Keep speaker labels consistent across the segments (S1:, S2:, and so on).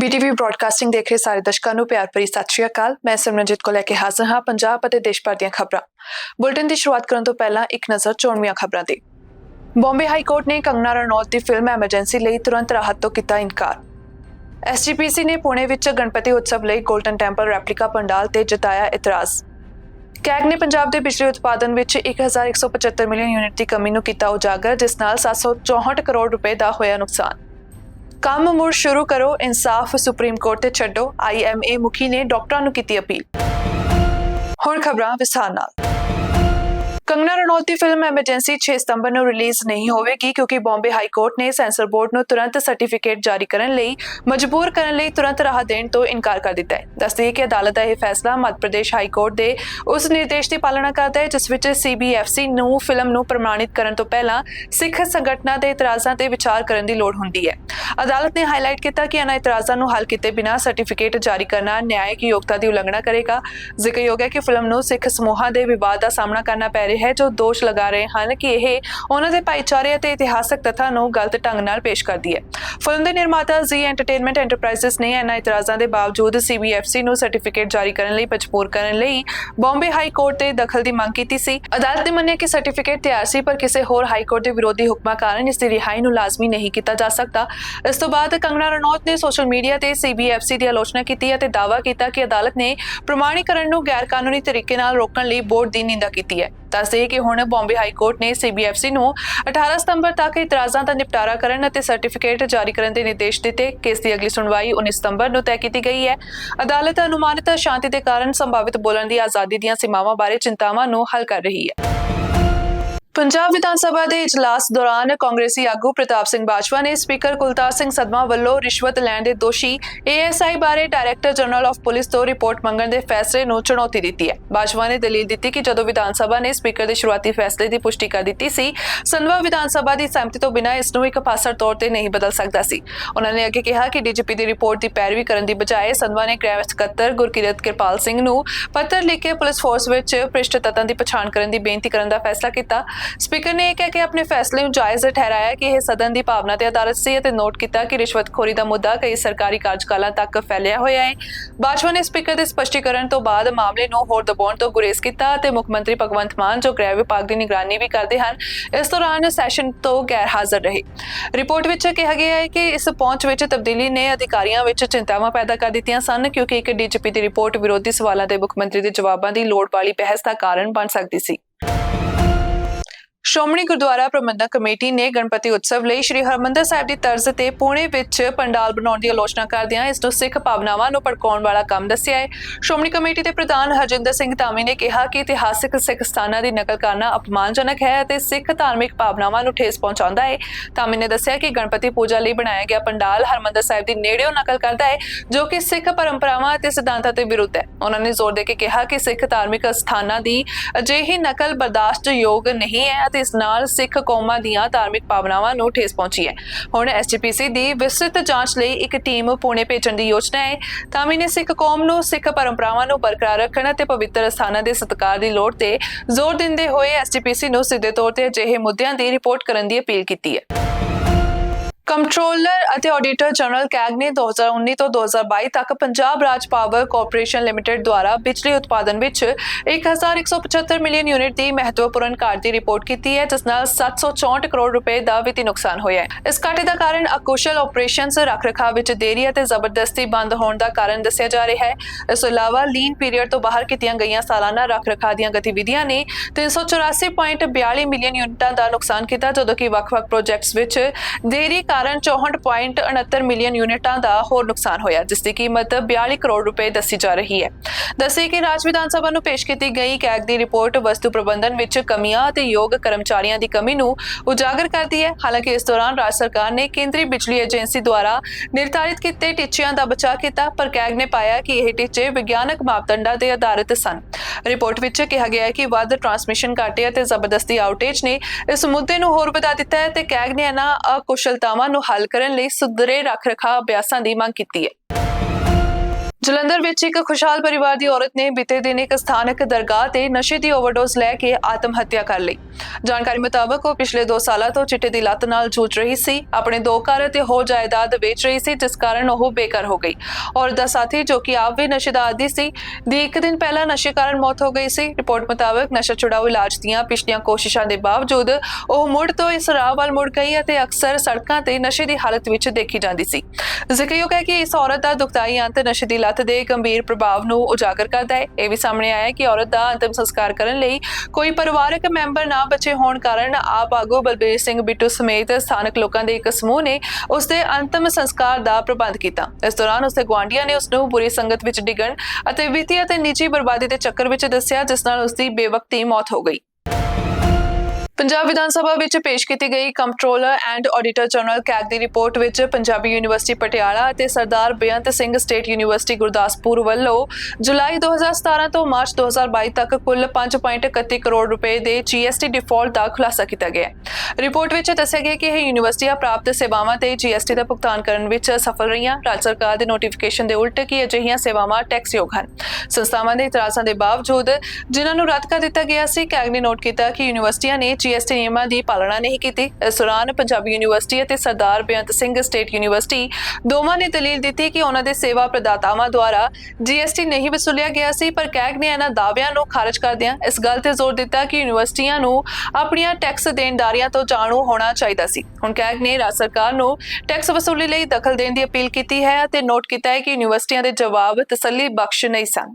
S1: ਬੀਟੀਵੀ broadcasting ਦੇਖ ਰਹੇ ਸਾਰੇ ਦਰਸ਼ਕਾਂ ਨੂੰ ਪਿਆਰ ਭਰੀ ਸਤਿ ਸ਼੍ਰੀ ਅਕਾਲ। ਮੈਂ ਸਿਮਰਨਜੀਤ ਕੋ ਲੈ ਕੇ ਹਾਜ਼ਰ ਹਾਂ ਪੰਜਾਬ ਅਤੇ ਦੇਸ਼ ਭਰ ਦੀਆਂ ਖਬਰਾਂ। ਬੁਲਟਨ ਦੀ ਸ਼ੁਰੂਆਤ ਕਰਨ ਤੋਂ ਪਹਿਲਾਂ ਇੱਕ ਨਜ਼ਰ ਚੋਣਵੀਆਂ ਖਬਰਾਂ ਤੇ ਬੰਬੇ ਹਾਈ ਕੋਰਟ ਨੇ ਕੰਗਨਾ ਰਣੌਤ ਦੀ ਫਿਲਮ ਐਮਰਜੈਂਸੀ ਲਈ ਤੁਰੰਤ ਰਾਹਤ ਤੋਂ ਕੀਤਾ ਇਨਕਾਰ। ਐਸਜੀਪੀਸੀ ਨੇ ਪੁਣੇ ਵਿੱਚ ਗਣਪਤੀ ਉਤਸਵ ਲਈ 골ਡਨ ਟੈਂਪਲ ਰੈਪਲੀਕਾ ਪੰਡਾਲ ਤੇ ਜਤਾਇਆ ਇਤਰਾਜ਼। ਕੈਗ ਨੇ ਪੰਜਾਬ ਦੇ ਬਿਜਲੀ ਉਤਪਾਦਨ ਵਿੱਚ 1175 ਮਿਲੀਅਨ ਯੂਨਿਟ ਦੀ ਕਮੀ ਨੂੰ ਕੀਤਾ ਉਜਾਗਰ, ਜਿਸ ਨਾਲ 764 ਕਰੋੜ ਰੁਪਏ ਦਾ ਹੋਇਆ ਨੁਕਸਾਨ। ਕੰਮ ਮੁੜ ਸ਼ੁਰੂ ਕਰੋ, ਇਨਸਾਫ ਸੁਪਰੀਮ ਕੋਰਟ ਤੇ ਛੱਡੋ। ਆਈਐਮਏ ਮੁਖੀ ਨੇ ਡਾਕਟਰਾਂ ਨੂੰ ਕੀਤੀ ਅਪੀਲ। ਹੁਣ ਖਬਰਾਂ ਵਿਸਥਾਰ ਨਾਲ। ਕੰਗਨਾ ਰਣੌਤ ਦੀ ਫਿਲਮ ਐਮਰਜੈਂਸੀ 6 ਸਤੰਬਰ ਨੂੰ ਰਿਲੀਜ਼ ਨਹੀਂ ਹੋਵੇਗੀ ਕਿਉਂਕਿ ਬੰਬੇ ਹਾਈ ਕੋਰਟ ਨੇ ਸੈਂਸਰ ਬੋਰਡ ਨੂੰ ਤੁਰੰਤ ਸਰਟੀਫਿਕੇਟ ਜਾਰੀ ਕਰਨ ਲਈ ਮਜਬੂਰ ਕਰਨ ਲਈ ਤੁਰੰਤ ਰਾਹ ਦੇਣ ਤੋਂ ਇਨਕਾਰ ਕਰ ਦਿੱਤਾ ਹੈ। ਦੱਸਦੇ ਕਿ ਅਦਾਲਤ ਦਾ ਇਹ ਫੈਸਲਾ ਮੱਧ ਪ੍ਰਦੇਸ਼ ਹਾਈ ਕੋਰਟ ਦੇ ਉਸ ਨਿਰਦੇਸ਼ ਦੀ ਪਾਲਣਾ ਕਰਦਾ ਹੈ, ਜਿਸ ਵਿੱਚ ਸੀਬੀਐਫਸੀ ਨੂੰ ਫਿਲਮ ਨੂੰ ਪ੍ਰਮਾਣਿਤ ਕਰਨ ਤੋਂ ਪਹਿਲਾਂ ਸਿੱਖ ਸੰਗਠਨਾਂ ਦੇ ਇਤਰਾਜ਼ਾਂ ਤੇ ਵਿਚਾਰ ਕਰਨ ਦੀ ਲੋੜ ਹੁੰਦੀ ਹੈ। ਅਦਾਲਤ ਨੇ ਹਾਈਲਾਈਟ ਕੀਤਾ ਕਿ ਇਹਨਾਂ ਇਤਰਾਜ਼ਾਂ ਨੂੰ ਹੱਲ ਕੀਤੇ ਬਿਨਾਂ ਸਰਟੀਫਿਕੇਟ ਜਾਰੀ ਕਰਨਾ ਨਿਆਇਕ ਯੋਗਤਾ ਦੀ ਉਲੰਘਣਾ ਕਰੇਗਾ। ਜ਼ਿਕਰਯੋਗ ਹੈ ਕਿ ਫਿਲਮ ਨੂੰ ਸਿੱਖ ਸਮੂਹਾਂ ਦੇ ਵਿਵਾਦ ਦਾ ਸਾਹਮਣਾ ਕਰਨਾ ਪੈ ਰਿਹਾ ਹੈ ਜੋ ਦੋਸ਼ ਲਗਾ ਰਹੇ ਹਨ ਕਿ ਇਹ ਉਹਨਾਂ ਦੇ ਭਾਈਚਾਰੇ ਅਤੇ ਇਤਿਹਾਸਕ ਤੱਥਾਂ ਨੂੰ ਗਲਤ ਢੰਗ ਨਾਲ ਪੇਸ਼ ਕਰਦੀ ਹੈ। ਫਿਲਮ ਦੇ ਨਿਰਮਾਤਾ ਜ਼ੀ ਐਂਟਰਟੇਨਮੈਂਟ ਐਂਟਰਪ੍ਰਾਈਜ਼ਸ ਨੇ ਇਹਨਾਂ ਇਤਰਾਜ਼ਾਂ ਦੇ ਬਾਵਜੂਦ ਸੀਬੀਐਫਸੀ ਨੂੰ ਸਰਟੀਫਿਕੇਟ ਜਾਰੀ ਕਰਨ ਲਈ ਮਜਬੂਰ ਕਰਨ ਲਈ ਬੰਬੇ ਹਾਈ ਕੋਰਟ ਦੇ ਦਖਲ ਦੀ ਮੰਗ ਕੀਤੀ ਸੀ। ਅਦਾਲਤ ਨੇ ਮੰਨਿਆ ਕਿ ਸਰਟੀਫਿਕੇਟ ਤਿਆਰ ਸੀ, ਪਰ ਕਿਸੇ ਹੋਰ ਹਾਈ ਕੋਰਟ ਦੇ ਵਿਰੋਧੀ ਹੁਕਮਾਂ ਕਾਰਨ ਇਸ ਦੀ ਰਿਹਾਈ ਨੂੰ ਲਾਜ਼ਮੀ ਨਹੀਂ ਕੀਤਾ ਜਾ ਸਕਦਾ। ਇਸ ਤੋਂ ਬਾਅਦ ਕੰਗਨਾ ਰਣੌਤ ਨੇ ਸੋਸ਼ਲ ਮੀਡੀਆ ਤੇ ਸੀਬੀਐਫਸੀ ਦੀ ਆਲੋਚਨਾ ਕੀਤੀ ਅਤੇ ਦਾਅਵਾ ਕੀਤਾ ਕਿ ਅਦਾਲਤ ਨੇ ਪ੍ਰਮਾਣੀਕਰਨ ਨੂੰ ਗੈਰ ਕਾਨੂੰਨੀ ਤਰੀਕੇ ਨਾਲ ਰੋਕਣ ਲਈ ਬੋਰਡ ਦੀ ਨਿੰਦਾ ਕੀਤੀ ਹੈ। ਦੱਸਦੇ ਕਿ ਹੁਣ ਬੰਬੇ ਹਾਈ ਕੋਰਟ ਨੇ ਸੀਬੀਐਫਸੀ ਨੂੰ 18 ਸਤੰਬਰ ਤੱਕ ਇਤਰਾਜ਼ਾਂ ਦਾ ਨਿਪਟਾਰਾ ਕਰਨ ਅਤੇ ਸਰਟੀਫਿਕੇਟ ਜਾਰੀ ਕਰਨ ਦੇ ਨਿਰਦੇਸ਼ ਦਿੱਤੇ। ਕੇਸ ਦੀ ਅਗਲੀ ਸੁਣਵਾਈ 19 ਸਤੰਬਰ ਨੂੰ ਤੈਅ ਕੀਤੀ ਗਈ ਹੈ। ਅਦਾਲਤ ਅਨੁਮਾਨਿਤ ਸ਼ਾਂਤੀ ਦੇ ਕਾਰਨ ਸੰਭਾਵਿਤ ਬੋਲਣ ਦੀ ਆਜ਼ਾਦੀ ਦੀਆਂ ਸੀਮਾਵਾਂ ਬਾਰੇ ਚਿੰਤਾਵਾਂ ਨੂੰ ਹੱਲ ਕਰ ਰਹੀ ਹੈ। ਪੰਜਾਬ ਵਿਧਾਨ ਸਭਾ ਦੇ ਇਜਲਾਸ ਦੌਰਾਨ ਕਾਂਗਰਸੀ ਆਗੂ ਪ੍ਰਤਾਪ ਸਿੰਘ ਬਾਜਵਾ ਨੇ ਸਪੀਕਰ ਕੁਲਤਾਰ ਸਿੰਘ ਸਦਮਾ ਵੱਲੋਂ ਰਿਸ਼ਵਤ ਲੈਣ ਦੇ ਦੋਸ਼ੀ ਏਐਸਆਈ ਬਾਰੇ ਡਾਇਰੈਕਟਰ ਜਨਰਲ ਆਫ ਪੁਲਿਸ ਤੋਂ ਰਿਪੋਰਟ ਮੰਗਣ ਦੇ ਫੈਸਲੇ ਨੂੰ ਚੁਣੌਤੀ ਦਿੱਤੀ ਹੈ। ਬਾਜਵਾ ਨੇ ਦਲੀਲ ਦਿੱਤੀ ਕਿ ਜਦੋਂ ਵਿਧਾਨ ਸਭਾ ਨੇ ਸਪੀਕਰ ਦੇ ਸ਼ੁਰੂਆਤੀ ਫੈਸਲੇ ਦੀ ਪੁਸ਼ਟੀ ਕਰ ਦਿੱਤੀ ਸੀ, ਸੰਧਵਾ ਵਿਧਾਨ ਸਭਾ ਦੀ ਸਹਿਮਤੀ ਤੋਂ ਬਿਨਾਂ ਇਸ ਨੂੰ ਇੱਕ ਪਾਸਰ ਤੌਰ ਤੇ ਨਹੀਂ ਬਦਲ ਸਕਦਾ ਸੀ। ਉਹਨਾਂ ਨੇ ਅੱਗੇ ਕਿਹਾ ਕਿ ਡੀਜੀਪੀ ਦੀ ਰਿਪੋਰਟ ਦੀ ਪੈਰਵੀ ਕਰਨ ਦੀ ਬਜਾਏ ਸੰਧਵਾ ਨੇ ਗ੍ਰਹਿ ਸਕੱਤਰ ਗੁਰਕਿਰਤ ਕਿਰਪਾਲ ਸਿੰਘ ਨੂੰ ਪੱਤਰ ਲਿਖ ਕੇ ਪੁਲਿਸ ਫੋਰਸ ਵਿੱਚ ਭ੍ਰਿਸ਼ਟ ਤੱਤਾਂ ਦੀ ਪਛਾਣ ਕਰਨ ਦੀ ਬੇਨਤੀ ਕਰਨ ਦਾ ਫੈਸਲਾ ਕੀਤਾ। ਸਪੀਕਰ ਨੇ ਇਹ ਕਹਿ ਕੇ ਆਪਣੇ ਫੈਸਲੇ ਨੂੰ ਜਾਇਜ਼ ਠਹਿਰਾਇਆ ਕਿ ਇਹ ਸਦਨ ਦੀ ਭਾਵਨਾ ਤੇ ਆਧਾਰਿਤ ਸੀ ਅਤੇ ਨੋਟ ਕੀਤਾ ਕਿ ਰਿਸ਼ਵਤਖੋਰੀ ਦਾ ਮੁੱਦਾ ਕਈ ਸਰਕਾਰੀ ਕਾਰਜਕਾਲਾਂ ਤੱਕ ਫੈਲਿਆ ਹੋਇਆ ਹੈ। ਬਾਜਵਾ ਨੇ ਸਪੀਕਰ ਦੇ ਸਪਸ਼ਟੀਕਰਨ ਤੋਂ ਬਾਅਦ ਮਾਮਲੇ ਨੂੰ ਹੋਰ ਦਬਾਉਣ ਤੋਂ ਗੁਰੇਜ਼ ਕੀਤਾ ਅਤੇ ਮੁੱਖ ਮੰਤਰੀ ਭਗਵੰਤ ਮਾਨ ਜੋ ਗ੍ਰਹਿ ਵਿਭਾਗ ਦੀ ਨਿਗਰਾਨੀ ਵੀ ਕਰਦੇ ਹਨ, ਇਸ ਦੌਰਾਨ ਸੈਸ਼ਨ ਤੋਂ ਗੈਰ ਹਾਜ਼ਰ ਰਹੇ। ਰਿਪੋਰਟ ਵਿੱਚ ਕਿਹਾ ਗਿਆ ਹੈ ਕਿ ਇਸ ਪਹੁੰਚ ਵਿੱਚ ਤਬਦੀਲੀ ਨੇ ਅਧਿਕਾਰੀਆਂ ਵਿੱਚ ਚਿੰਤਾਵਾਂ ਪੈਦਾ ਕਰ ਦਿੱਤੀਆਂ ਸਨ, ਕਿਉਂਕਿ ਇੱਕ ਡੀਜੀਪੀ ਦੀ ਰਿਪੋਰਟ ਵਿਰੋਧੀ ਸਵਾਲਾਂ ਦੇ ਮੁੱਖ ਮੰਤਰੀ ਦੇ ਜਵਾਬਾਂ ਦੀ ਲੋੜ ਵਾਲੀ ਬਹਿਸ ਦਾ ਕਾਰਨ ਬਣ ਸਕਦੀ ਸੀ। ਸ਼੍ਰੋਮਣੀ ਗੁਰਦੁਆਰਾ ਪ੍ਰਬੰਧਕ ਕਮੇਟੀ ਨੇ ਗਣਪਤੀ ਉਤਸਵ ਲਈ ਸ੍ਰੀ ਹਰਮੰਦਰ ਸਾਹਿਬ ਦੀ ਤਰਜ਼ ਤੇ ਪੁਣੇ ਵਿੱਚ ਪੰਡਾਲ ਬਣਾਉਣ ਦੀ ਆਲੋਚਨਾ ਕਰਦਿਆਂ ਇਸ ਨੂੰ ਸਿੱਖ ਭਾਵਨਾਵਾਂ ਨੂੰ ਭੜਕਾਉਣ ਵਾਲਾ ਕੰਮ ਦੱਸਿਆ ਹੈ। ਸ਼੍ਰੋਮਣੀ ਕਮੇਟੀ ਦੇ ਪ੍ਰਧਾਨ ਹਰਜਿੰਦਰ ਸਿੰਘ ਧਾਮੀ ਨੇ ਕਿਹਾ ਕਿ ਇਤਿਹਾਸਕ ਸਿੱਖ ਸਥਾਨਾਂ ਦੀ ਨਕਲ ਕਰਨਾ ਅਪਮਾਨਜਨਕ ਹੈ ਅਤੇ ਸਿੱਖ ਧਾਰਮਿਕ ਭਾਵਨਾਵਾਂ ਨੂੰ ਠੇਸ ਪਹੁੰਚਾਉਂਦਾ ਹੈ। ਧਾਮੀ ਨੇ ਦੱਸਿਆ ਕਿ ਗਣਪਤੀ ਪੂਜਾ ਲਈ ਬਣਾਇਆ ਗਿਆ ਪੰਡਾਲ ਹਰਮੰਦਰ ਸਾਹਿਬ ਦੀ ਨੇੜਿਓਂ ਨਕਲ ਕਰਦਾ ਹੈ, ਜੋ ਕਿ ਸਿੱਖ ਪਰੰਪਰਾਵਾਂ ਅਤੇ ਸਿਧਾਂਤਾਂ ਦੇ ਵਿਰੁੱਧ ਹੈ। ਉਹਨਾਂ ਨੇ ਜ਼ੋਰ ਦੇ ਕੇ ਕਿਹਾ ਕਿ ਸਿੱਖ ਧਾਰਮਿਕ ਸਥਾਨਾਂ ਦੀ ਅਜਿਹੀ ਨਕਲ ਬਰਦਾਸ਼ਤ ਯੋਗ ਨਹੀਂ ਹੈ ਅਤੇ ਇਸ ਨਾਲ ਸਿੱਖ ਕੌਮਾਂ ਦੀਆਂ ਧਾਰਮਿਕ ਭਾਵਨਾਵਾਂ ਨੂੰ ਠੇਸ ਪਹੁੰਚੀ ਹੈ। ਹੁਣ ਐਸਜੀਪੀਸੀ ਦੀ ਵਿਸਤ੍ਰਿਤ ਜਾਂਚ ਲਈ ਇੱਕ ਟੀਮ ਪੁਣੇ ਭੇਜਣ ਦੀ ਯੋਜਨਾ ਹੈ। ਤਾਮੀ ਨੇ ਸਿੱਖ ਕੌਮ ਨੂੰ ਸਿੱਖ ਪਰੰਪਰਾਵਾਂ ਨੂੰ ਬਰਕਰਾਰ ਰੱਖਣ ਅਤੇ ਪਵਿੱਤਰ ਸਥਾਨਾਂ ਦੇ ਸਤਿਕਾਰ ਦੀ ਲੋੜ ਤੇ ਜ਼ੋਰ ਦਿੰਦੇ ਹੋਏ ਐਸਜੀਪੀਸੀ ਨੂੰ ਸਿੱਧੇ ਤੌਰ ਤੇ ਅਜਿਹੇ ਮੁੱਦਿਆਂ ਦੀ ਰਿਪੋਰਟ ਕਰਨ ਦੀ ਅਪੀਲ ਕੀਤੀ ਹੈ। ਕੰਟਰੋਲਰ ਅਤੇ ਆਡੀਟਰ ਜਨਰਲ ਕੈਗ ਨੇ 2019 ਤੋਂ 2022 ਤੱਕ Punjab Raj power corporation limited ਦੁਆਰਾ ਬਿਜਲੀ ਉਤਪਾਦਨ ਵਿੱਚ 1175 ਮਿਲੀਅਨ ਯੂਨਿਟ ਦੀ ਮਹੱਤਵਪੂਰਨ ਘਾਟ ਦੀ ਰਿਪੋਰਟ ਕੀਤੀ ਹੈ, ਜਿਸ ਨਾਲ 764 ਕਰੋੜ ਰੁਪਏ ਦਾ ਵਿੱਤੀ ਨੁਕਸਾਨ ਹੋਇਆ ਹੈ। ਇਸ ਘਾਟੇ ਦਾ ਕਾਰਨ ਅਕੁਸ਼ਲ ਆਪਰੇਸ਼ਨਸ, ਰੱਖਰਖਾਵ ਵਿੱਚ ਦੇਰੀ ਅਤੇ ਜ਼ਬਰਦਸਤੀ ਬੰਦ ਹੋਣ ਦਾ ਕਾਰਨ ਦੱਸਿਆ ਜਾ ਰਿਹਾ ਹੈ। ਇਸ ਤੋਂ ਇਲਾਵਾ ਲੀਨ ਪੀਰੀਅਡ ਤੋਂ ਬਾਹਰ ਕੀਤੀਆਂ ਗਈਆਂ ਸਾਲਾਨਾ ਰੱਖਰਖਾਵ ਦੀਆਂ ਗਤੀਵਿਧੀਆਂ ਨੇ 384.42 ਮਿਲੀਅਨ ਯੂਨਿਟਾਂ ਦਾ ਨੁਕਸਾਨ ਕੀਤਾ, ਜਦੋਂ ਕਿ ਵੱਖ-ਵੱਖ ਪ੍ਰੋਜੈਕਟਸ ਵਿੱਚ ਦੇਰੀ ਕਾਰਨ 64.69 ਮਿਲੀਅਨ ਯੂਨਿਟਾਂ ਦਾ ਹੋਰ ਨੁਕਸਾਨ ਹੋਇਆ, ਜਿਸ ਦੀ ਕੀਮਤ 42 ਕਰੋੜ ਰੁਪਏ ਦੱਸੀ ਜਾ ਰਹੀ ਹੈ। ਦੱਸੇ ਕਿ ਰਾਜ ਵਿਧਾਨ ਸਭਾ ਨੂੰ ਪੇਸ਼ ਕੀਤੀ ਗਈ ਕੈਗ ਦੀ ਰਿਪੋਰਟ ਵਸਤੂ ਪ੍ਰਬੰਧਨ ਵਿੱਚ ਕਮੀਆਂ ਅਤੇ ਯੋਗ ਕਰਮਚਾਰੀਆਂ ਦੀ ਕਮੀ ਨੂੰ ਉਜਾਗਰ ਕਰਦੀ ਹੈ। ਹਾਲਾਂਕਿ ਇਸ ਦੌਰਾਨ ਰਾਜ ਸਰਕਾਰ ਨੇ ਕੇਂਦਰੀ ਬਿਜਲੀ ਏਜੰਸੀ ਦੁਆਰਾ ਨਿਰਧਾਰਿਤ ਕੀਤੇ ਟੀਚਿਆਂ ਦਾ ਬਚਾਅ ਕੀਤਾ, ਪਰ ਕੈਗ ਨੇ ਪਾਇਆ ਕਿ ਇਹ ਟੀਚੇ ਵਿਗਿਆਨਕ ਮਾਪਦੰਡਾਂ ਤੇ ਆਧਾਰਿਤ ਸਨ। ਰਿਪੋਰਟ ਵਿੱਚ ਕਿਹਾ ਗਿਆ ਹੈ ਕਿ ਵੱਧ ਟਰਾਂਸਮਿਸ਼ਨ ਘਾਟੇ ਅਤੇ ਜ਼ਬਰਦਸਤੀ ਆਊਟੇਜ ਨੇ ਇਸ ਮੁੱਦੇ ਨੂੰ ਹੋਰ ਵਧਾ ਦਿੱਤਾ ਹੈ ਤੇ ਕੈਗ ਨੇ ਇਹਨਾਂ ਅਕੁਸ਼ਲਤਾਵਾਂ ਨੂੰ ਹੱਲ ਕਰਨ ਲਈ ਸੁਧਰੇ ਰੱਖ ਰਖਾਅ ਅਭਿਆਸਾਂ ਦੀ ਮੰਗ ਕੀਤੀ ਹੈ। ਜਲੰਧਰ ਵਿੱਚ ਇੱਕ ਖੁਸ਼ਹਾਲ ਪਰਿਵਾਰ ਦੀ ਔਰਤ ਨੇ ਬੀਤੇ ਦਿਨ ਇੱਕ ਸਥਾਨਕ ਦਰਗਾਹ ਤੇ ਨਸ਼ੇ ਦੀ ਓਵਰਡੋਜ਼ ਲੈ ਕੇ ਆਤਮ ਹੱਤਿਆ ਕਰ ਲਈ। ਜਾਣਕਾਰੀ ਮੁਤਾਬਕ ਉਹ ਪਿਛਲੇ 2 ਸਾਲਾਂ ਤੋਂ ਚਿੱਟੇ ਦੀ ਲੱਤ ਨਾਲ ਜੂਝ ਰਹੀ ਸੀ, ਆਪਣੇ ਦੋ ਘਰ ਅਤੇ ਹੋਰ ਜਾਇਦਾਦ ਵੇਚ ਰਹੀ ਸੀ, ਜਿਸ ਕਾਰਨ ਉਹ ਬੇਘਰ ਹੋ ਗਈ। ਔਰ ਦਾ ਸਾਥੀ, ਜੋ ਕਿ ਆਪ ਵੀ ਨਸ਼ੇ ਦਾ ਆਦੀ ਸੀ, ਦੀ ਇੱਕ ਦਿਨ ਪਹਿਲਾਂ ਨਸ਼ੇ ਕਾਰਨ ਮੌਤ ਹੋ ਗਈ ਸੀ। ਰਿਪੋਰਟ ਮੁਤਾਬਕ ਨਸ਼ਾ ਛੁਡਾਊ ਇਲਾਜ ਦੀਆਂ ਪਿਛਲੀਆਂ ਕੋਸ਼ਿਸ਼ਾਂ ਦੇ ਬਾਵਜੂਦ ਉਹ ਮੁੜ ਤੋਂ ਇਸ ਰਾਹ ਵੱਲ ਮੁੜ ਗਈ ਅਤੇ ਅਕਸਰ ਸੜਕਾਂ ਤੇ ਨਸ਼ੇ ਦੀ ਹਾਲਤ ਵਿੱਚ ਦੇਖੀ ਜਾਂਦੀ ਸੀ। ਜ਼ਿਕਰਯੋਗ ਹੈ ਕਿ ਇਸ ਔਰਤ ਦਾ ਦੁਖਦਾਈ ਅੰਤ ਨਸ਼ੇ ਦੀ ਲੱਤ ਦੇ ਗੰਭੀਰ ਪ੍ਰਭਾਵ ਨੂੰ ਉਜਾਗਰ ਕਰਦਾ ਹੈ। ਇਹ ਵੀ ਸਾਹਮਣੇ ਆਇਆ ਕਿ ਔਰਤ ਦਾ ਅੰਤਿਮ ਸੰਸਕਾਰ ਕਰਨ ਲਈ ਕੋਈ ਪਰਿਵਾਰਕ ਮੈਂਬਰ ਨਾ ਬਚੇ ਹੋਣ ਕਾਰਨ ਆਪ ਆਗੂ ਬਲਬੀਰ ਸਿੰਘ ਬਿੱਟੂ ਸਮੇਤ ਸਥਾਨਕ ਲੋਕਾਂ ਦੇ ਇੱਕ ਸਮੂਹ ਨੇ ਉਸ ਦੇ ਅੰਤਿਮ ਸੰਸਕਾਰ ਦਾ ਪ੍ਰਬੰਧ ਕੀਤਾ। ਇਸ ਦੌਰਾਨ ਉਸ ਦੇ ਗੁਆਂਢੀਆਂ ਨੇ ਉਸ ਨੂੰ ਬੁਰੀ ਸੰਗਤ ਵਿੱਚ ਡਿੱਗਣ ਅਤੇ ਵਿੱਤੀ ਅਤੇ ਨਿੱਜੀ ਬਰਬਾਦੀ ਦੇ ਚੱਕਰ ਵਿੱਚ ਦੱਸਿਆ, ਜਿਸ ਨਾਲ ਉਸ ਦੀ ਬੇਵਕਤੀ ਮੌਤ ਹੋ ਗਈ। ਪੰਜਾਬ ਵਿਧਾਨ ਸਭਾ ਵਿੱਚ ਪੇਸ਼ ਕੀਤੀ ਗਈ comptroller and auditor general CAG the report ਵਿੱਚ ਪੰਜਾਬੀ ਯੂਨੀਵਰਸਿਟੀ ਪਟਿਆਲਾ ਅਤੇ ਸਰਦਾਰ ਬੇਅੰਤ ਸਿੰਘ ਸਟੇਟ ਯੂਨੀਵਰਸਿਟੀ ਗੁਰਦਾਸਪੁਰ ਵੱਲੋਂ ਜੁਲਾਈ 2017 ਤੋਂ ਮਾਰਚ 2022 ਤੱਕ ਕੁੱਲ 5.31 ਕਰੋੜ ਰੁਪਏ ਦੇ ਜੀਐਸਟੀ ਡਿਫਾਲਟ ਦਾ ਖੁਲਾਸਾ ਕੀਤਾ ਗਿਆ ਹੈ। ਰਿਪੋਰਟ ਵਿੱਚ ਦੱਸਿਆ ਗਿਆ ਕਿ ਇਹ ਯੂਨੀਵਰਸਿਟੀਆਂ ਪ੍ਰਾਪਤ ਸੇਵਾਵਾਂ ਤੇ ਜੀਐਸਟੀ ਦਾ ਭੁਗਤਾਨ ਕਰਨ ਵਿੱਚ ਸਫਲ ਰਹੀਆਂ। ਰਾਜ ਸਰਕਾਰ ਦੇ ਨੋਟੀਫਿਕੇਸ਼ਨ ਦੇ ਉਲਟ ਕਿ ਅਜਿਹੀਆਂ ਸੇਵਾਵਾਂ ਟੈਕਸਯੋਗ ਹਨ। ਸੰਸਥਾਵਾਂ ਦੇ ਇਤਰਾਜ਼ਾਂ ਦੇ ਬਾਵਜੂਦ ਜਿਨ੍ਹਾਂ ਨੂੰ ਰੱਦ ਕਰ ਦਿੱਤਾ ਗਿਆ ਸੀ, ਕੈਗ ਨੇ ਨੋਟ ਕੀਤਾ ਕਿ ਯੂਨੀਵਰਸਿਟੀਆਂ ਨੇ ਜੀਐਸਟੀ ਨਿਯਮਾਂ ਦੀ ਪਾਲਣਾ ਨਹੀਂ ਕੀਤੀ। ਇਸ ਦੌਰਾਨ ਪੰਜਾਬੀ ਯੂਨੀਵਰਸਿਟੀ ਅਤੇ ਸਰਦਾਰ ਬੇਅੰਤ ਸਿੰਘ ਸਟੇਟ ਯੂਨੀਵਰਸਿਟੀ ਦੋਵਾਂ ਨੇ ਦਲੀਲ ਦਿੱਤੀ ਕਿ ਉਹਨਾਂ ਦੇ ਸੇਵਾ ਪ੍ਰਦਾਤਾਵਾਂ ਦੁਆਰਾ ਜੀਐਸਟੀ ਨਹੀਂ ਵਸੂਲਿਆ ਗਿਆ ਸੀ, ਪਰ ਕੈਗ ਨੇ ਇਹਨਾਂ ਦਾਅਵਿਆਂ ਨੂੰ ਖਾਰਜ ਕਰਦਿਆਂ ਇਸ ਗੱਲ ਤੇ ਜ਼ੋਰ ਦਿੱਤਾ ਕਿ ਯੂਨੀਵਰਸਿਟੀਆਂ ਨੂੰ ਆਪਣੀਆਂ ਟੈਕਸ ਦੇਣਦਾਰੀਆਂ ਤੋਂ ਜਾਣੂ ਹੋਣਾ ਚਾਹੀਦਾ ਸੀ। ਹੁਣ ਕੈਗ ਨੇ ਰਾਜ ਸਰਕਾਰ ਨੂੰ ਟੈਕਸ ਵਸੂਲੀ ਲਈ ਦਖਲ ਦੇਣ ਦੀ ਅਪੀਲ ਕੀਤੀ ਹੈ ਅਤੇ ਨੋਟ ਕੀਤਾ ਹੈ ਕਿ ਯੂਨੀਵਰਸਿਟੀਆਂ ਦੇ ਜਵਾਬ ਤਸੱਲੀ ਬਖਸ਼ ਨਹੀਂ ਸਨ।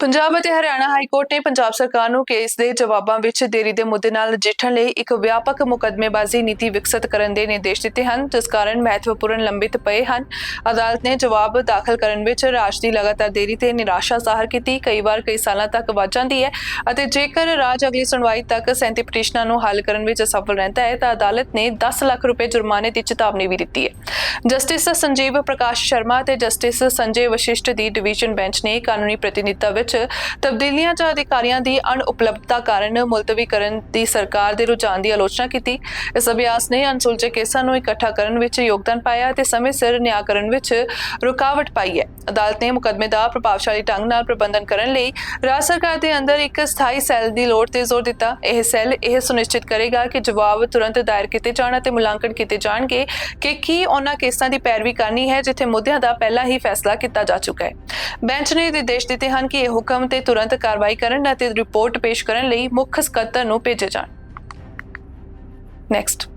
S1: ਪੰਜਾਬ ਅਤੇ ਹਰਿਆਣਾ ਹਾਈ ਕੋਰਟ ਨੇ ਪੰਜਾਬ ਸਰਕਾਰ ਨੂੰ ਕੇਸ ਦੇ ਜਵਾਬਾਂ ਵਿੱਚ ਦੇਰੀ ਦੇ ਮੁੱਦੇ ਨਾਲ ਨਜਿੱਠਣ ਲਈ ਇੱਕ ਵਿਆਪਕ ਮੁਕੱਦਮੇਬਾਜ਼ੀ ਨੀਤੀ ਵਿਕਸਿਤ ਕਰਨ ਦੇ ਨਿਰਦੇਸ਼ ਦਿੱਤੇ ਹਨ, ਜਿਸ ਕਾਰਨ ਮਹੱਤਵਪੂਰਨ ਲੰਬਿਤ ਪਏ ਹਨ। ਅਦਾਲਤ ਨੇ ਜਵਾਬ ਦਾਖਲ ਕਰਨ ਵਿੱਚ ਰਾਜ ਦੀ ਲਗਾਤਾਰ ਦੇਰੀ ਤੇ ਨਿਰਾਸ਼ਾ ਜ਼ਾਹਰ ਕੀਤੀ। ਕਈ ਵਾਰ ਕਈ ਸਾਲਾਂ ਤੱਕ ਵੱਧ ਜਾਂਦੀ ਹੈ ਅਤੇ ਜੇਕਰ ਰਾਜ ਅਗਲੀ ਸੁਣਵਾਈ ਤੱਕ 37 ਪਟੀਸ਼ਨਾਂ ਨੂੰ ਹੱਲ ਕਰਨ ਵਿੱਚ ਅਸਫਲ ਰਹਿੰਦਾ ਹੈ, ਤਾਂ ਅਦਾਲਤ ਨੇ 10 ਲੱਖ ਰੁਪਏ ਜੁਰਮਾਨੇ ਦੀ ਚੇਤਾਵਨੀ ਵੀ ਦਿੱਤੀ ਹੈ। ਜਸਟਿਸ ਸੰਜੀਵ ਪ੍ਰਕਾਸ਼ ਸ਼ਰਮਾ ਅਤੇ ਜਸਟਿਸ ਸੰਜੇ ਵਸ਼ਿਸ਼ਟ ਦੀ ਡਿਵੀਜ਼ਨ ਬੈਂਚ ਨੇ ਕਾਨੂੰਨੀ ਪ੍ਰਤੀਨਿਧਤਾ ਵਿੱਚ ਤਬਦੀਲੀਆਂ ਜਾਂ ਅਧਿਕਾਰੀਆਂ ਦੀ ਅਣਉਪਲਬਧਤਾ ਕਾਰਨ ਮੁਲਤਵੀ ਕਰਨ ਦੀ ਸਰਕਾਰ ਦੇ ਰੁਝਾਨ ਦੀ ਆਲੋਚਨਾ ਕੀਤੀ। ਇਸ ਅਭਿਆਸ ਨੇ ਅਨਸੁਲਝੇ ਕੇਸਾਂ ਨੂੰ ਇਕੱਠਾ ਕਰਨ ਵਿੱਚ ਯੋਗਦਾਨ ਪਾਇਆ ਅਤੇ ਸਮੇਂ ਸਿਰ ਨਿਆਂ ਕਰਨ ਵਿੱਚ ਰੁਕਾਵਟ ਪਾਈ ਹੈ। ਅਦਾਲਤ ਨੇ ਮੁਕੱਦਮੇ ਦਾ ਪ੍ਰਭਾਵਸ਼ਾਲੀ ਢੰਗ ਨਾਲ ਪ੍ਰਬੰਧਨ ਕਰਨ ਲਈ ਰਾਜ ਸਰਕਾਰ ਦੇ ਅੰਦਰ ਇੱਕ ਸਥਾਈ ਸੈੱਲ ਦੀ ਲੋੜ ਤੇ ਜ਼ੋਰ ਦਿੱਤਾ। ਇਹ ਸੈੱਲ ਇਹ ਸੁਨਿਸ਼ਚਿਤ ਕਰੇਗਾ ਕਿ ਜਵਾਬ ਤੁਰੰਤ ਦਾਇਰ ਕੀਤੇ ਜਾਣ ਅਤੇ ਮੁਲਾਂਕਣ ਕੀਤੇ ਜਾਣਗੇ ਕਿ ਕੀ ਉਹਨਾਂ ਕੇਸਾਂ ਦੀ ਪੈਰਵੀ ਕਰਨੀ ਹੈ, ਜਿੱਥੇ ਮੁੱਦਿਆਂ ਦਾ ਪਹਿਲਾਂ ਹੀ ਫੈਸਲਾ ਕੀਤਾ ਜਾ ਚੁੱਕਾ ਹੈ। ਬੈਂਚ ਨੇ ਨਿਰਦੇਸ਼ ਦਿੱਤੇ ਹਨ ਕਿ ਇਹ ਹੁਕਮ ਤੇ ਤੁਰੰਤ ਕਾਰਵਾਈ ਕਰਨ ਅਤੇ ਰਿਪੋਰਟ ਪੇਸ਼ ਕਰਨ ਲਈ ਮੁੱਖ ਸਕੱਤਰ ਨੂੰ ਭੇਜੇ ਜਾਣ। ਨੈਕਸਟ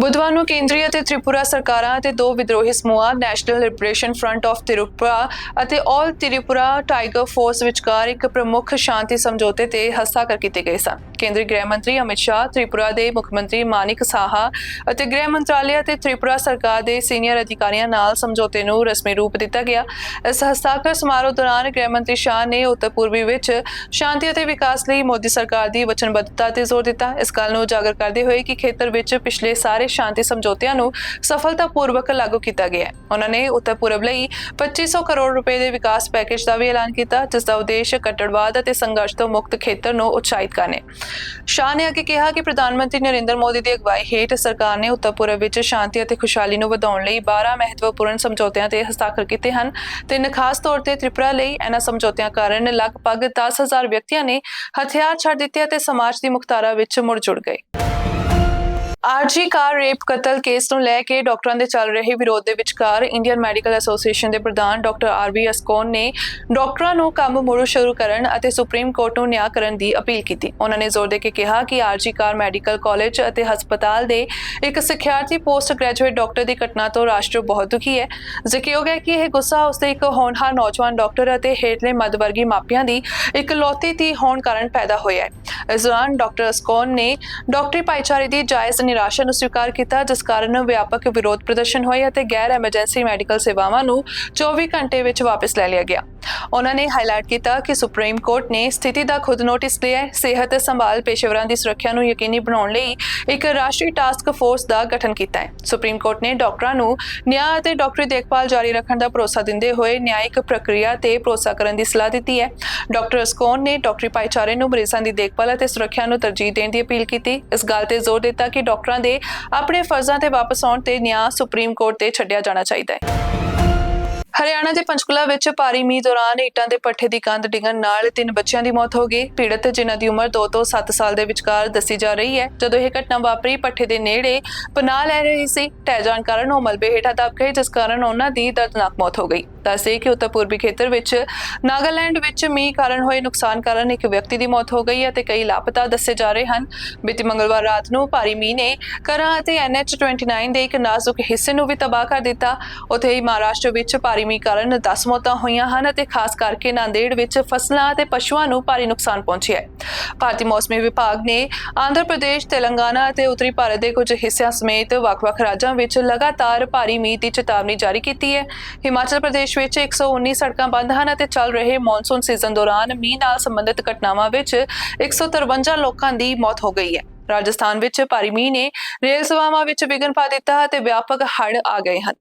S1: ਬੁੱਧਵਾਰ ਨੂੰ ਕੇਂਦਰੀ ਅਤੇ ਤ੍ਰਿਪੁਰਾ ਸਰਕਾਰਾਂ ਅਤੇ ਦੋ ਵਿਦਰੋਹੀ ਸਮੂਹਾਂ national liberation front of Tripura ਅਤੇ ਆਲ ਤ੍ਰਿਪੁਰਾ ਟਾਈਗਰ ਫੋਰਸ ਵਿਚਕਾਰ ਇੱਕ ਪ੍ਰਮੁੱਖ ਸ਼ਾਂਤੀ ਸਮਝੌਤੇ ਤੇ ਹਸਤਾਖਰ ਕੀਤੇ ਗਏ ਸਨ। ਕੇਂਦਰੀ ਗ੍ਰਹਿ ਮੰਤਰੀ ਅਮਿਤ ਸ਼ਾਹ, ਤ੍ਰਿਪੁਰਾ ਦੇ ਮੁੱਖ ਮੰਤਰੀ ਮਾਨਿਕ ਸਾਹਾ ਅਤੇ ਗ੍ਰਹਿ ਮੰਤਰਾਲੇ ਅਤੇ ਤ੍ਰਿਪੁਰਾ ਸਰਕਾਰ ਦੇ ਸੀਨੀਅਰ ਅਧਿਕਾਰੀਆਂ ਨਾਲ ਸਮਝੌਤੇ ਨੂੰ ਰਸਮੀ ਰੂਪ ਦਿੱਤਾ ਗਿਆ। ਇਸ ਹਸਤਾਖਰ ਸਮਾਰੋਹ ਦੌਰਾਨ ਗ੍ਰਹਿ ਮੰਤਰੀ ਸ਼ਾਹ ਨੇ ਉੱਤਰ ਪੂਰਬੀ ਵਿੱਚ ਸ਼ਾਂਤੀ ਅਤੇ ਵਿਕਾਸ ਲਈ ਮੋਦੀ ਸਰਕਾਰ ਦੀ ਵਚਨਬੱਧਤਾ ਤੇ ਜ਼ੋਰ ਦਿੱਤਾ। ਇਸ ਗੱਲ ਨੂੰ ਉਜਾਗਰ ਕਰਦੇ ਹੋਏ ਕਿ ਖੇਤਰ ਵਿੱਚ ਪਿਛਲੇ ਸਾਰੇ ਸ਼ਾਂਤੀ ਸਮਝੌਤਿਆਂ ਨੂੰ ਸਫਲਤਾਪੂਰਵਕ ਲਾਗੂ ਕੀਤਾ ਗਿਆ ਹੈ। ਉਹਨਾਂ ਨੇ ਉੱਤਰ ਪੂਰਬ ਲਈ 2500 ਕਰੋੜ ਰੁਪਏ ਦੇ ਵਿਕਾਸ ਪੈਕੇਜ ਦਾ ਵੀ ਐਲਾਨ ਕੀਤਾ, ਜਿਸ ਦਾ ਉਦੇਸ਼ ਕੱਟੜਵਾਦ ਅਤੇ ਸੰਘਰਸ਼ ਤੋਂ ਮੁਕਤ ਖੇਤਰ ਨੂੰ ਉਤਸ਼ਾਹਿਤ ਕਰਨਾ। ਹੈ ਸ਼ਾਹ ਨੇ ਅੱਗੇ ਕਿਹਾ ਕਿ ਪ੍ਰਧਾਨ ਮੰਤਰੀ ਨਰਿੰਦਰ ਮੋਦੀ ਦੀ ਅਗਵਾਈ ਹੇਠ ਸਰਕਾਰ ਨੇ ਉੱਤਰ ਪੂਰਬ ਵਿੱਚ ਸ਼ਾਂਤੀ ਅਤੇ ਖੁਸ਼ਹਾਲੀ ਨੂੰ ਵਧਾਉਣ ਲਈ 12 ਮਹੱਤਵਪੂਰਨ ਸਮਝੌਤਿਆਂ ਤੇ ਹਸਤਾਖਰ ਕੀਤੇ ਹਨ ਤੇ ਖਾਸ ਤੌਰ ਤੇ ਤ੍ਰਿਪੁਰਾ ਲਈ ਇਹਨਾਂ ਸਮਝੌਤਿਆਂ ਕਾਰਨ ਲਗਭਗ 10000 ਵਿਅਕਤੀਆਂ ਨੇ ਹਥਿਆਰ ਛੱਡ ਦਿੱਤੇ ਅਤੇ ਸਮਾਜ ਦੀ ਮੁਖਤਾਰਾ ਵਿੱਚ ਮੁੜ ਜੁੜ ਗਏ। ਆਰਜੀ ਕਾਰ ਰੇਪ ਕਤਲ ਕੇਸ ਨੂੰ ਲੈ ਕੇ ਡਾਕਟਰਾਂ ਦੇ ਚੱਲ ਰਹੇ ਵਿਰੋਧ ਦੇ ਵਿਚਕਾਰ ਇੰਡੀਅਨ ਮੈਡੀਕਲ ਐਸੋਸੀਏਸ਼ਨ ਦੇ ਪ੍ਰਧਾਨ ਡਾਕਟਰ ਆਰਬੀ ਅਸਕੋਨ ਨੇ ਡਾਕਟਰਾਂ ਨੂੰ ਕੰਮ ਮੁੜ ਸ਼ੁਰੂ ਕਰਨ ਅਤੇ ਸੁਪਰੀਮ ਕੋਰਟ ਨੂੰ ਨਿਆਂ ਕਰਨ ਦੀ ਅਪੀਲ ਕੀਤੀ। ਉਹਨਾਂ ਨੇ ਜ਼ੋਰ ਦੇ ਕੇ ਕਿਹਾ ਕਿ ਆਰਜੀ ਕਾਰ ਮੈਡੀਕਲ ਕਾਲਜ ਅਤੇ ਹਸਪਤਾਲ ਦੇ ਇੱਕ ਸਿੱਖਿਆਰਥੀ ਪੋਸਟ ਗ੍ਰੈਜੂਏਟ ਡਾਕਟਰ ਦੀ ਘਟਨਾ ਤੋਂ ਰਾਸ਼ਟਰ ਬਹੁਤ ਦੁਖੀ ਹੈ। ਜ਼ਿਕਰਯੋਗ ਹੈ ਕਿ ਇਹ ਗੁੱਸਾ ਉਸਦੇ ਇੱਕ ਹੋਣਹਾਰ ਨੌਜਵਾਨ ਡਾਕਟਰ ਅਤੇ ਹੇਠਲੇ ਮੱਧ ਵਰਗੀ ਮਾਪਿਆਂ ਦੀ ਇਕਲੌਤੀ ਧੀ ਹੋਣ ਕਾਰਨ ਪੈਦਾ ਹੋਇਆ ਹੈ। ਇਸ ਦੌਰਾਨ ਡਾਕਟਰ ਅਸਕੋਨ ਨੇ ਡਾਕਟਰੀ ਭਾਈਚਾਰੇ ਦੀ ਜਾਇਜ਼ ਨਿਰਾਸ਼ਾ ਨੂੰ ਸਵੀਕਾਰ ਕੀਤਾ, ਜਿਸ ਕਾਰਨ ਵਿਆਪਕ ਵਿਰੋਧ ਪ੍ਰਦਰਸ਼ਨ ਹੋਏ ਅਤੇ ਗੈਰ ਐਮਰਜੈਂਸੀ ਮੈਡੀਕਲ ਸੇਵਾਵਾਂ ਨੂੰ 24 ਘੰਟੇ ਵਿੱਚ ਵਾਪਸ ਲੈ ਲਿਆ ਗਿਆ। ਉਹਨਾਂ ਨੇ ਹਾਈਲਾਈਟ ਕੀਤਾ ਕਿ ਸੁਪਰੀਮ ਕੋਰਟ ਨੇ ਸਥਿਤੀ ਦਾ ਖੁਦ ਨੋਟਿਸ ਲਿਆ ਹੈ। ਸਿਹਤ ਸੰਭਾਲ ਪੇਸ਼ੇਵਰਾਂ ਦੀ ਸੁਰੱਖਿਆ ਨੂੰ ਯਕੀਨੀ ਬਣਾਉਣ ਲਈ ਇੱਕ ਰਾਸ਼ਟਰੀ ਟਾਸਕ ਫੋਰਸ ਦਾ ਗਠਨ ਕੀਤਾ ਹੈ। ਸੁਪਰੀਮ ਕੋਰਟ ਨੇ ਡਾਕਟਰਾਂ ਨੂੰ ਨਿਆਂ ਅਤੇ ਡਾਕਟਰੀ ਦੇਖਭਾਲ ਜਾਰੀ ਰੱਖਣ ਦਾ ਭਰੋਸਾ ਦਿੰਦੇ ਹੋਏ ਨਿਆਇਕ ਪ੍ਰਕਿਰਿਆ ਤੇ ਭਰੋਸਾ ਕਰਨ ਦੀ ਸਲਾਹ ਦਿੱਤੀ ਹੈ। ਡਾਕਟਰ ਸਕੋਨ ਨੇ ਡਾਕਟਰੀ ਭਾਈਚਾਰੇ ਨੂੰ ਮਰੀਜ਼ਾਂ ਦੀ ਦੇਖਭਾਲ ਅਤੇ ਸੁਰੱਖਿਆ ਨੂੰ ਤਰਜੀਹ ਦੇਣ ਦੀ ਅਪੀਲ ਕੀਤੀ। ਇਸ ਗੱਲ ਤੇ ਜ਼ੋਰ ਦਿੱਤਾ ਕਿ ਡਾਕਟਰਾਂ ਦੇ ਆਪਣੇ ਫਰਜ਼ਾਂ ਤੇ ਵਾਪਸ ਆਉਣ ਤੇ ਨਿਆਂ ਸੁਪਰੀਮ ਕੋਰਟ ਤੇ ਛੱਡਿਆ ਜਾਣਾ ਚਾਹੀਦਾ ਹੈ। ਹਰਿਆਣਾ ਦੇ ਪੰਚਕੂਲਾ ਵਿੱਚ ਭਾਰੀ ਮੀਂਹ ਦੌਰਾਨ ਇੱਟਾਂ ਦੇ ਪੱਠੇ ਦੀ ਕੰਧ ਡਿੱਗਣ ਨਾਲ ਤਿੰਨ ਬੱਚਿਆਂ ਦੀ ਮੌਤ ਹੋ ਗਈ। ਪੀੜਤ ਜਿਨ੍ਹਾਂ ਦੀ ਉਮਰ 2 ਤੋਂ 7 ਸਾਲ ਦੇ ਵਿਚਕਾਰ ਦੱਸੀ ਜਾ ਰਹੀ ਹੈ। ਜਦੋਂ ਇਹ ਘਟਨਾ ਵਾਪਰੀ, ਪੱਠੇ ਦੇ ਨੇੜੇ ਪਨਾਹ ਲੈ ਰਹੀ ਸੀ। ਟਹਿ ਜਾਣ ਕਾਰਨ ਉਹ ਮਲਬੇ ਹੇਠਾਂ ਦਬ ਗਏ, ਜਿਸ ਕਾਰਨ ਉਹਨਾਂ ਦੀ ਦਰਦਨਾਕ ਮੌਤ ਹੋ ਗਈ। ਦੱਸੇ ਕਿ ਉੱਤਰ ਪੂਰਬੀ ਖੇਤਰ ਵਿੱਚ ਨਾਗਾਲੈਂਡ ਵਿੱਚ ਮੀਂਹ ਕਾਰਨ ਹੋਏ ਨੁਕਸਾਨ ਕਾਰਨ ਇੱਕ ਵਿਅਕਤੀ ਦੀ ਮੌਤ ਹੋ ਗਈ ਅਤੇ ਕਈ ਲਾਪਤਾ ਦੱਸੇ ਜਾ ਰਹੇ ਹਨ। ਬੀਤੀ ਮੰਗਲਵਾਰ ਰਾਤ ਨੂੰ ਭਾਰੀ ਮੀਂਹ ਨੇ ਕਰਾਂ ਅਤੇ NH29 ਦੇ ਇੱਕ ਨਾਜ਼ੁਕ ਹਿੱਸੇ ਨੂੰ ਵੀ ਤਬਾਹ ਕਰ ਦਿੱਤਾ। ਉੱਥੇ ਹੀ ਮਹਾਰਾਸ਼ਟਰ ਵਿੱਚ ਭਾਰੀ ਮੀਂਹ ਕਾਰਨ 10 ਮੌਤਾਂ ਹੋਈਆਂ ਹਨ ਅਤੇ ਖਾਸ ਕਰਕੇ ਨਾਂਦੇੜ ਵਿੱਚ ਫਸਲਾਂ ਅਤੇ ਪਸ਼ੂਆਂ ਨੂੰ ਭਾਰੀ ਨੁਕਸਾਨ ਪਹੁੰਚਿਆ ਹੈ। ਭਾਰਤੀ ਮੌਸਮੀ ਵਿਭਾਗ ਨੇ ਆਂਧਰ ਪ੍ਰਦੇਸ਼, ਤੇਲੰਗਾਨਾ ਅਤੇ ਉੱਤਰੀ ਭਾਰਤ ਦੇ ਕੁਝ ਹਿੱਸਿਆਂ ਸਮੇਤ ਵੱਖ-ਵੱਖ ਰਾਜਾਂ ਵਿੱਚ ਲਗਾਤਾਰ ਭਾਰੀ ਮੀਂਹ ਦੀ ਚੇਤਾਵਨੀ ਜਾਰੀ ਕੀਤੀ ਹੈ। ਹਿਮਾਚਲ ਪ੍ਰਦੇਸ਼ ਵਿੱਚ 119 ਸੜਕਾਂ ਬੰਦ ਹਨ ਅਤੇ ਚੱਲ ਰਹੇ ਮੌਨਸੂਨ ਸੀਜ਼ਨ ਦੌਰਾਨ ਮੀਂਹ ਨਾਲ ਸੰਬੰਧਿਤ ਘਟਨਾਵਾਂ ਵਿੱਚ 153 ਲੋਕਾਂ ਦੀ ਮੌਤ ਹੋ ਗਈ ਹੈ। ਰਾਜਸਥਾਨ ਵਿੱਚ ਭਾਰੀ ਮੀਂਹ ਨੇ ਰੇਲ ਸੇਵਾਵਾਂ ਵਿੱਚ ਵਿਘਨ ਪਾ ਦਿੱਤਾ ਅਤੇ ਵਿਆਪਕ ਹੜ੍ਹ ਆ ਗਏ ਹਨ।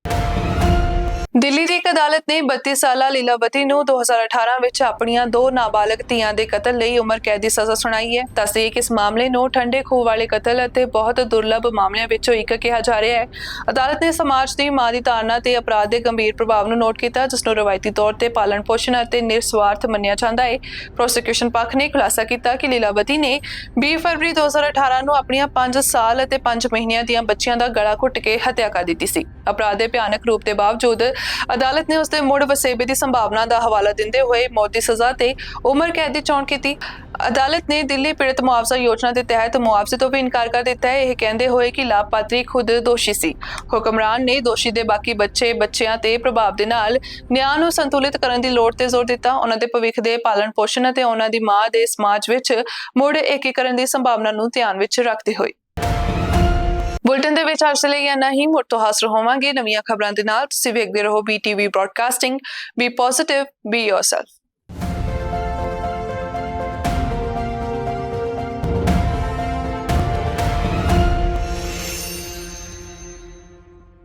S1: ਦਿੱਲੀ ਦੀ ਇੱਕ ਅਦਾਲਤ ਨੇ 32 ਸਾਲਾ ਲੀਲਾਵਤੀ ਨੂੰ 2018 ਵਿੱਚ ਆਪਣੀਆਂ ਦੋ ਨਾਬਾਲਗ ਧੀਆਂ ਦੇ ਕਤਲ ਲਈ ਉਮਰ ਕੈਦ ਦੀ ਸਜ਼ਾ ਸੁਣਾਈ ਹੈ। ਦੱਸਦੇ ਕਿ ਇਸ ਮਾਮਲੇ ਨੂੰ ਠੰਡੇ ਖੂਹ ਵਾਲੇ ਕਤਲ ਅਤੇ ਬਹੁਤ ਦੁਰਲੱਭ ਮਾਮਲਿਆਂ ਵਿੱਚੋਂ ਇੱਕ ਕਿਹਾ ਜਾ ਰਿਹਾ ਹੈ। ਅਦਾਲਤ ਨੇ ਸਮਾਜ ਦੀ ਮਾਂ ਦੀ ਧਾਰਨਾ ਤੇ ਅਪਰਾਧ ਦੇ ਗੰਭੀਰ ਪ੍ਰਭਾਵ ਨੂੰ ਨੋਟ ਕੀਤਾ, ਜਿਸ ਨੂੰ ਰਵਾਇਤੀ ਤੌਰ ਤੇ ਪਾਲਣ ਪੋਸ਼ਣ ਅਤੇ ਨਿਰਸਵਾਰਥ ਮੰਨਿਆ ਜਾਂਦਾ ਹੈ। ਪ੍ਰੋਸੀਕਿਊਸ਼ਨ ਪੱਖ ਨੇ ਖੁਲਾਸਾ ਕੀਤਾ ਕਿ ਲੀਲਾਵਤੀ ਨੇ 20 ਫਰਵਰੀ 2018 ਨੂੰ ਆਪਣੀਆਂ 5 ਸਾਲ ਅਤੇ 5 ਮਹੀਨਿਆਂ ਦੀਆਂ ਬੱਚੀਆਂ ਦਾ ਗਲਾ ਘੁੱਟ ਕੇ ਹੱਤਿਆ ਕਰ ਦਿੱਤੀ ਸੀ। ਅਪਰਾਧ ਦੇ ਭਿਆਨਕ ਰੂਪ ਦੇ ਬਾਵਜੂਦ ਅਦਾਲਤ ਨੇ ਉਸ ਦੇ ਮੁੜ ਵਸੇਬੇ ਦੀ ਸੰਭਾਵਨਾ ਦਾ ਹਵਾਲਾ ਦਿੰਦੇ ਹੋਏ ਮੌਤ ਦੀ ਸਜ਼ਾ ਤੇ ਉਮਰ ਕੈਦ ਦੀ ਚੋਣ ਕੀਤੀ। ਅਦਾਲਤ ਨੇ ਦਿੱਲੀ ਪੀੜਤ ਮੁਆਵਜ਼ਾ ਯੋਜਨਾ ਦੇ ਤਹਿਤ ਮੁਆਵਜ਼ੇ ਤੋਂ ਵੀ ਇਨਕਾਰ ਕਰ ਦਿੱਤਾ ਹੈ। ਇਹ ਕਹਿੰਦੇ ਹੋਏ ਕਿ ਲਾਭਪਾਤਰੀ ਖੁਦ ਦੋਸ਼ੀ ਸੀ। ਹੁਕਮਰਾਨ ਨੇ ਦੋਸ਼ੀ ਦੇ ਬਾਕੀ ਬੱਚੇ, ਬੱਚਿਆਂ ਤੇ ਪ੍ਰਭਾਵ ਦੇ ਨਾਲ ਨਿਆਂ ਨੂੰ ਸੰਤੁਲਿਤ ਕਰਨ ਦੀ ਲੋੜ ਤੇ ਜ਼ੋਰ ਦਿੱਤਾ। ਉਹਨਾਂ ਦੇ ਭਵਿੱਖ ਦੇ ਪਾਲਣ ਪੋਸ਼ਣ ਅਤੇ ਉਹਨਾਂ ਦੀ ਮਾਂ ਦੇ ਸਮਾਜ ਵਿੱਚ ਮੁੜ ਏਕੀਕਰਨ ਦੀ ਸੰਭਾਵਨਾ ਨੂੰ ਧਿਆਨ ਵਿੱਚ ਰੱਖਦੇ ਹੋਏ। ਬੁਲਟਨ ਦੇ ਵਿੱਚ ਅੱਜ ਲਈ ਇੰਨਾ ਹੀ। ਮੁੜ ਤੋਂ ਹਾਜ਼ਰ ਹੋਵਾਂਗੇ ਨਵੀਆਂ ਖਬਰਾਂ ਦੇ ਨਾਲ। ਤੁਸੀਂ ਵੇਖਦੇ ਰਹੋ। BTV broadcasting be positive be yourself